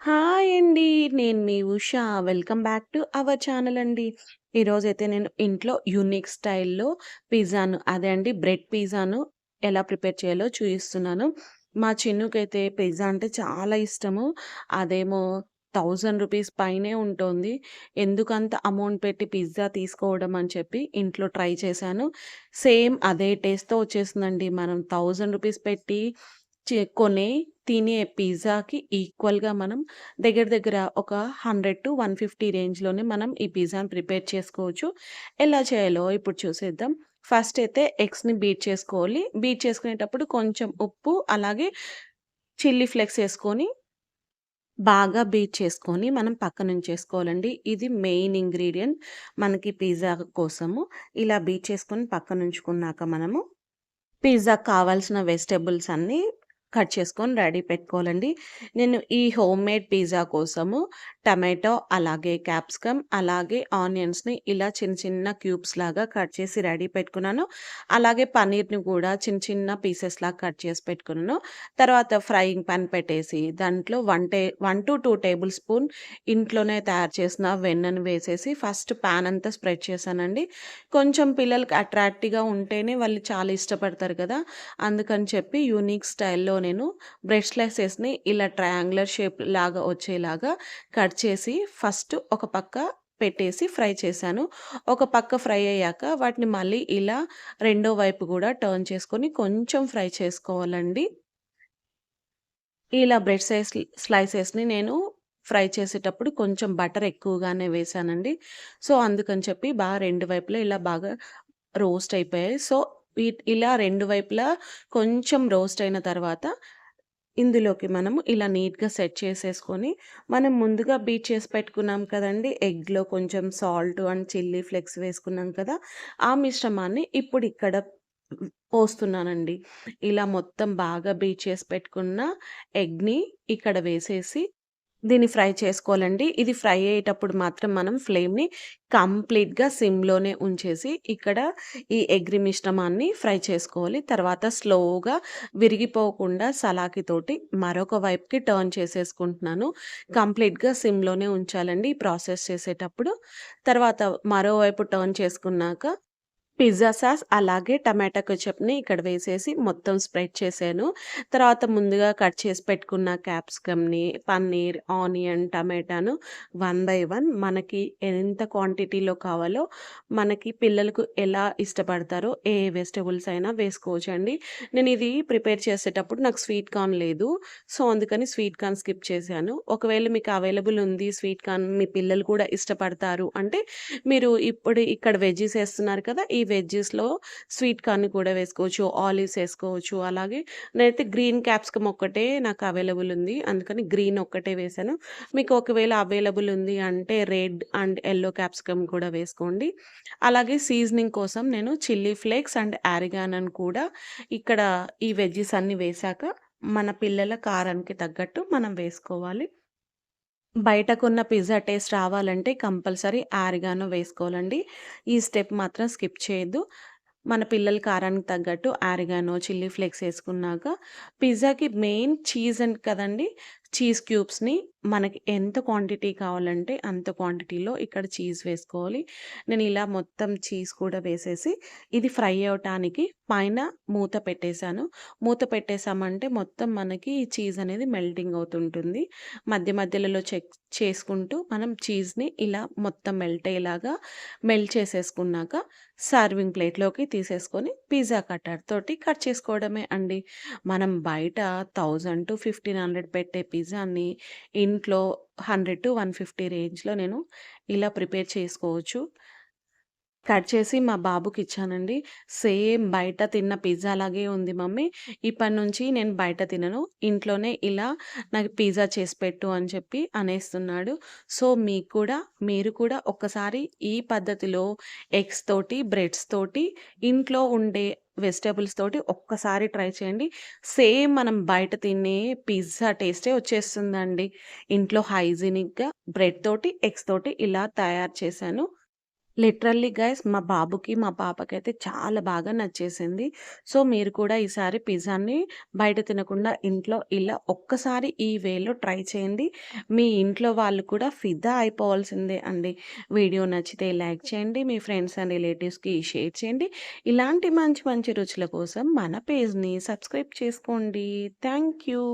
Hi అండి. నేను మీ Usha welcome back to our channel అండి. ఈరోజైతే నేను ఇంట్లో యూనిక్ స్టైల్‌లో పిజ్జాను అదే అండి బ్రెడ్ పిజ్జాను ఎలా ప్రిపేర్ చేయాలో చూపిస్తున్నాను మా చిన్నుకైతే పిజ్జా అంటే చాలా ఇష్టము. అదేమో థౌజండ్ రూపీస్ పైనే ఉంటుంది ఎందుకంత అమౌంట్ పెట్టి పిజ్జా తీసుకోవడం అని చెప్పి ఇంట్లో ట్రై చేశాను. సేమ్ అదే టేస్ట్‌తో వచ్చేసిందండి. మనం థౌజండ్ రూపీస్ పెట్టి కొనే తినే పిజ్జాకి ఈక్వల్‌గా మనం దగ్గర దగ్గర ఒక 100-150 రేంజ్‌లోనే మనం ఈ పిజ్జాని ప్రిపేర్ చేసుకోవచ్చు. ఎలా చేయాలో ఇప్పుడు చూసేద్దాం. ఫస్ట్ అయితే ఎగ్స్‌ని బీట్ చేసుకోవాలి. బీట్ చేసుకునేటప్పుడు కొంచెం ఉప్పు, అలాగే చిల్లీ ఫ్లెక్స్ వేసుకొని బాగా బీట్ చేసుకొని మనం పక్కనుంచేసుకోవాలండి. ఇది మెయిన్ ఇంగ్రీడియంట్ మనకి పిజ్జా కోసము. ఇలా బీట్ చేసుకొని పక్కనుంచుకున్నాక మనము పిజ్జాకి కావాల్సిన వెజిటేబుల్స్ అన్నీ కట్ చేసుకొని రెడీ పెట్టుకోవాలండి. నేను ఈ హోమ్ మేడ్ పిజ్జా కోసము టమాటో, అలాగే క్యాప్సికమ్, అలాగే ఆనియన్స్‌ని ఇలా చిన్న చిన్న క్యూబ్స్ లాగా కట్ చేసి రెడీ పెట్టుకున్నాను. అలాగే పన్నీర్‌ని కూడా చిన్న చిన్న పీసెస్ లాగా కట్ చేసి పెట్టుకున్నాను. తర్వాత ఫ్రైయింగ్ పాన్ పెట్టేసి దాంట్లో వన్ టే 1-2 టేబుల్ స్పూన్ ఇంట్లోనే తయారు చేసిన వెన్నను వేసేసి ఫస్ట్ పాన్ అంతా స్ప్రెడ్ చేశానండి. కొంచెం పిల్లలకి అట్రాక్టివ్‌గా ఉంటేనే వాళ్ళు చాలా ఇష్టపడతారు కదా! అందుకని చెప్పి యూనిక్ స్టైల్‌లో నేను బ్రెడ్ స్లైసెస్‌ని ఇలా ట్రయాంగులర్ షేప్ లాగా వచ్చేలాగా కట్ కట్ చేసి ఫస్ట్ ఒక పక్క పెట్టేసి ఫ్రై చేశాను. ఒక పక్క ఫ్రై అయ్యాక వాటిని మళ్ళీ ఇలా రెండో వైపు కూడా టర్న్ చేసుకొని కొంచెం ఫ్రై చేసుకోవాలండి. ఇలా బ్రెడ్ సైజ్ స్లైసెస్‌ని నేను ఫ్రై చేసేటప్పుడు కొంచెం బటర్ ఎక్కువగానే వేశానండి. సో, అందుకని చెప్పి బాగా రెండు వైపులా ఇలా బాగా రోస్ట్ అయిపోయాయి. సో, ఇలా రెండు వైపులా కొంచెం రోస్ట్ అయిన తర్వాత ఇందులోకి మనము ఇలా నీట్‌గా సెట్ చేసేసుకొని, మనం ముందుగా బీట్ చేసి పెట్టుకున్నాం కదండి ఎగ్‌లో కొంచెం సాల్ట్ అండ్ చిల్లీ ఫ్లెక్స్ వేసుకున్నాం కదా! ఆ మిశ్రమాన్ని ఇప్పుడు ఇక్కడ పోస్తున్నానండి. ఇలా మొత్తం బాగా బీట్ చేసి పెట్టుకున్న ఎగ్‌ని ఇక్కడ వేసేసి దీన్ని ఫ్రై చేసుకోవాలండి. ఇది ఫ్రై అయ్యేటప్పుడు మాత్రం మనం ఫ్లేమ్‌ని కంప్లీట్‌గా సిమ్‌లోనే ఉంచేసి ఇక్కడ ఈ ఎగ్రి మిశ్రమాన్ని ఫ్రై చేసుకోవాలి. తర్వాత స్లోగా విరిగిపోకుండా సలాకితోటి మరొక వైపుకి టర్న్ చేసేసుకుంటున్నాను. కంప్లీట్‌గా సిమ్‌లోనే ఉంచాలండి ఈ ప్రాసెస్ చేసేటప్పుడు. తర్వాత మరోవైపు టర్న్ చేసుకున్నాక పిజ్జా సాస్ అలాగే టమాటా కెచప్‌ని ఇక్కడ వేసేసి మొత్తం స్ప్రెడ్ చేశాను. తర్వాత ముందుగా కట్ చేసి పెట్టుకున్న క్యాప్సికమ్‌ని, పన్నీర్, ఆనియన్, టమాటాను వన్ బై వన్ మనకి ఎంత క్వాంటిటీలో కావాలో, మనకి పిల్లలకు ఎలా ఇష్టపడతారో ఏ వెజిటబుల్స్ అయినా వేసుకోవచ్చండి. నేను ఇది ప్రిపేర్ చేసేటప్పుడు నాకు స్వీట్ కార్న్ లేదు. సో, అందుకని స్వీట్ కార్న్ స్కిప్ చేశాను. ఒకవేళ మీకు అవైలబుల్ ఉంది స్వీట్ కార్న్ మీ పిల్లలు కూడా ఇష్టపడతారు అంటే, మీరు ఇప్పుడు ఇక్కడ వెజ్జీస్ వేస్తున్నారు కదా! ఈ వెజ్జెస్లో స్వీట్ కార్న్ కూడా వేసుకోవచ్చు. ఆలివ్స్ వేసుకోవచ్చు అలాగే నేనైతే గ్రీన్ క్యాప్సికమ్ ఒక్కటే నాకు అవైలబుల్ ఉంది. అందుకని గ్రీన్ ఒక్కటే వేసాను మీకు ఒకవేళ అవైలబుల్ ఉంది అంటే రెడ్ అండ్ ఎల్లో క్యాప్సికమ్ కూడా వేసుకోండి. అలాగే సీజనింగ్ కోసం నేను చిల్లీ ఫ్లేక్స్ అండ్ యారిగానన్ కూడా ఇక్కడ ఈ వెజ్జెస్ అన్నీ వేశాక మన పిల్లల కారానికి తగ్గట్టు మనం వేసుకోవాలి. బయటకున్న పిజ్జా టేస్ట్ రావాలంటే కంపల్సరీ ఆరిగానో వేసుకోవాలండి. ఈ స్టెప్ మాత్రం స్కిప్ చేయొద్దు. మన పిల్లల కారానికి తగ్గట్టు ఆరిగానో, చిల్లీ ఫ్లేక్స్ వేసుకున్నాక పిజ్జాకి మెయిన్ చీజ్ అండ్ కదండీ! చీజ్ క్యూబ్స్‌ని మనకి ఎంత క్వాంటిటీ కావాలంటే అంత క్వాంటిటీలో ఇక్కడ చీజ్ వేసుకోవాలి. నేను ఇలా మొత్తం చీజ్ కూడా వేసేసి ఇది ఫ్రై అవ్వటానికి పైన మూత పెట్టేశాను. మూత పెట్టేసామంటే మొత్తం మనకి ఈ చీజ్ అనేది మెల్టింగ్ అవుతుంటుంది. మధ్య మధ్యలలో చెక్ చేసుకుంటూ మనం చీజ్‌ని ఇలా మొత్తం మెల్ట్ అయ్యేలాగా మెల్ట్ చేసేసుకున్నాక సర్వింగ్ ప్లేట్‌లోకి తీసేసుకొని పిజ్జా కట్టర్ తోటి కట్ చేసుకోవడమే అండి. మనం బయట 1000-1500 పెట్టే పిజ్జాని ఇంట్లో 100-150 రేంజ్‌లో నేను ఇలా ప్రిపేర్ చేసుకోవచ్చు. కట్ చేసి మా బాబుకి ఇచ్చానండి సేమ్ బయట తిన్న పిజ్జా లాగే ఉంది మమ్మీ. ఇప్పటి నుంచి నేను బయట తినను. ఇంట్లోనే ఇలా నాకు పిజ్జా చేసి పెట్టు అని చెప్పి అనేస్తున్నాడు. సో, మీకు కూడా మీరు కూడా ఒక్కసారి ఈ పద్ధతిలో ఎగ్స్ తోటి, బ్రెడ్స్ తోటి ఇంట్లో ఉండే వెజిటేబుల్స్ తోటి ఒక్కసారి ట్రై చేయండి. సేమ్ మనం బయట తినే పిజ్జా టేస్టే వచ్చేస్తుందండి. ఇంట్లో హైజీనిక్‌గా బ్రెడ్ తోటి, ఎగ్స్ తోటి ఇలా తయారు చేశాను. లిటరల్లీ గైస్ మా బాబుకి, మా పాపకైతే చాలా బాగా నచ్చేసింది. సో, మీరు కూడా ఈసారి పిజ్జాని బయట తినకుండా ఇంట్లో ఇలా ఒక్కసారి ఈ వేలో ట్రై చేయండి. మీ ఇంట్లో వాళ్ళు కూడా ఫిదా అయిపోవాల్సిందే అండి. వీడియో నచ్చితే లైక్ చేయండి. మీ ఫ్రెండ్స్ అండ్ రిలేటివ్స్‌కి షేర్ చేయండి. ఇలాంటి మంచి మంచి రుచుల కోసం మన పేజ్‌ని సబ్స్క్రైబ్ చేసుకోండి. Thank you.